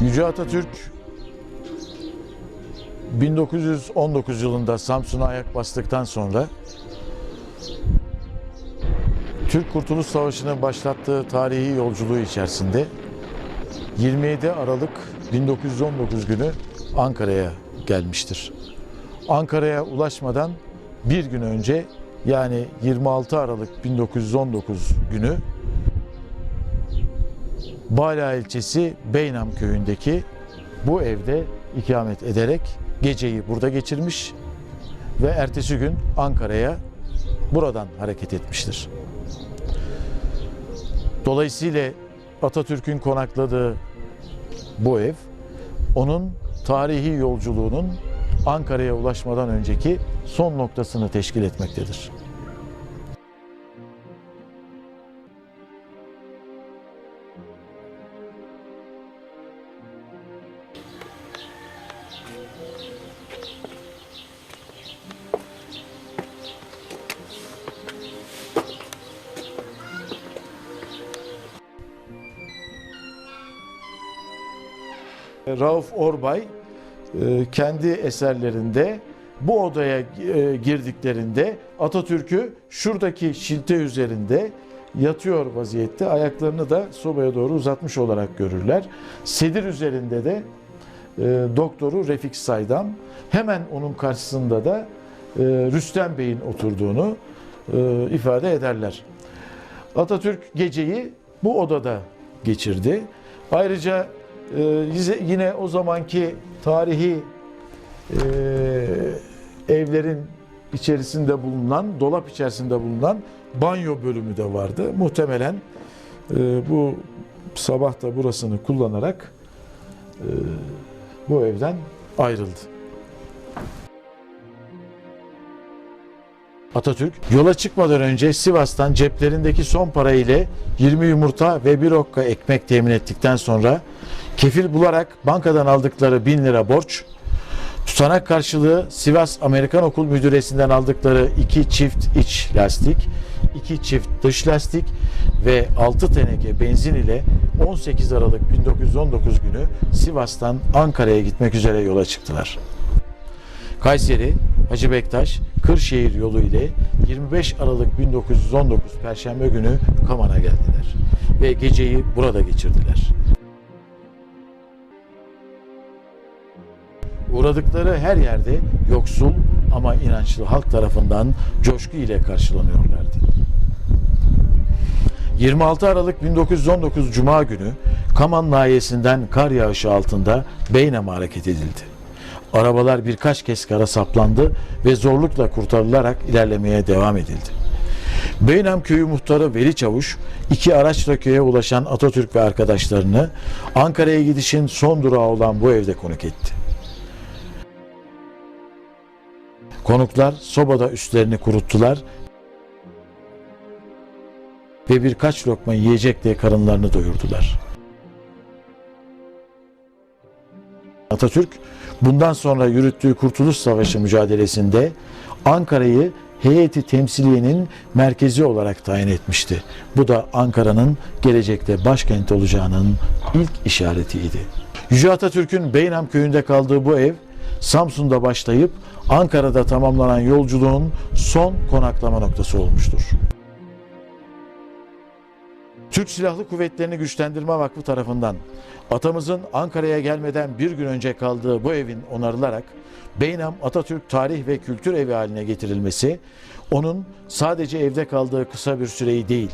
Yüce Atatürk 1919 yılında Samsun'a ayak bastıktan sonra Türk Kurtuluş Savaşı'nın başlattığı tarihi yolculuğu içerisinde 27 Aralık 1919 günü Ankara'ya gelmiştir. Ankara'ya ulaşmadan bir gün önce yani 26 Aralık 1919 günü Bala ilçesi Beynam köyündeki bu evde ikamet ederek geceyi burada geçirmiş ve ertesi gün Ankara'ya buradan hareket etmiştir. Dolayısıyla Atatürk'ün konakladığı bu ev onun tarihi yolculuğunun Ankara'ya ulaşmadan önceki son noktasını teşkil etmektedir. Rauf Orbay e, kendi eserlerinde bu odaya e, girdiklerinde Atatürk'ü şuradaki şilte üzerinde yatıyor vaziyette ayaklarını da sobaya doğru uzatmış olarak görürler. Sedir üzerinde de e, doktoru Refik Saydam hemen onun karşısında da Rüstem Bey'in oturduğunu ifade ederler. Atatürk geceyi bu odada geçirdi. Ayrıca e, yine o zamanki tarihi e, evlerin içerisinde bulunan, dolap içerisinde bulunan banyo bölümü de vardı. Muhtemelen e, bu sabah da burasını kullanarak e, bu evden ayrıldı. Atatürk yola çıkmadan önce Sivas'tan ceplerindeki son para ile 20 yumurta ve bir okka ekmek temin ettikten sonra kefil bularak bankadan aldıkları 1000 lira borç, tutanak karşılığı Sivas Amerikan Okul Müdüresi'nden aldıkları iki çift iç lastik, iki çift dış lastik ve 6 teneke benzin ile 18 Aralık 1919 günü Sivas'tan Ankara'ya gitmek üzere yola çıktılar. Kayseri, Hacı Bektaş, Kırşehir yolu ile 25 Aralık 1919 Perşembe günü Kaman'a geldiler ve geceyi burada geçirdiler. Uğradıkları her yerde yoksul ama inançlı halk tarafından coşku ile karşılanıyorlardı. 26 Aralık 1919 Cuma günü Kaman nahiyesinden kar yağışı altında Beynam'a hareket edildi. Arabalar birkaç kez kara saplandı ve zorlukla kurtarılarak ilerlemeye devam edildi. Beynam köyü muhtarı Veli Çavuş, iki araçla köye ulaşan Atatürk ve arkadaşlarını Ankara'ya gidişin son durağı olan bu evde konuk etti. Konuklar sobada üstlerini kuruttular ve birkaç lokma yiyecekle karınlarını doyurdular. Atatürk bundan sonra yürüttüğü Kurtuluş Savaşı mücadelesinde Ankara'yı heyeti temsiliyenin merkezi olarak tayin etmişti. Bu da Ankara'nın gelecekte başkent olacağının ilk işaretiydi. Yüce Atatürk'ün Beynam köyünde kaldığı bu ev Samsun'da başlayıp Ankara'da tamamlanan yolculuğun son konaklama noktası olmuştur. Türk Silahlı Kuvvetleri'ni Güçlendirme Vakfı tarafından atamızın Ankara'ya gelmeden bir gün önce kaldığı bu evin onarılarak Beynam Atatürk Tarih ve Kültür Evi haline getirilmesi, onun sadece evde kaldığı kısa bir süreyi değil,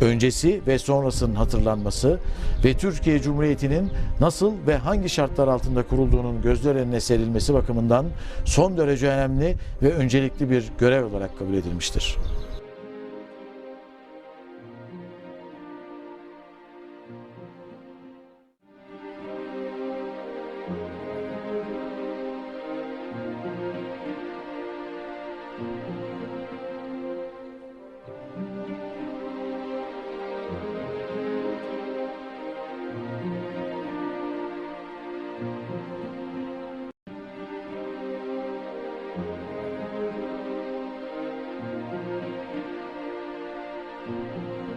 öncesi ve sonrasının hatırlanması ve Türkiye Cumhuriyeti'nin nasıl ve hangi şartlar altında kurulduğunun gözler önüne serilmesi bakımından son derece önemli ve öncelikli bir görev olarak kabul edilmiştir. Música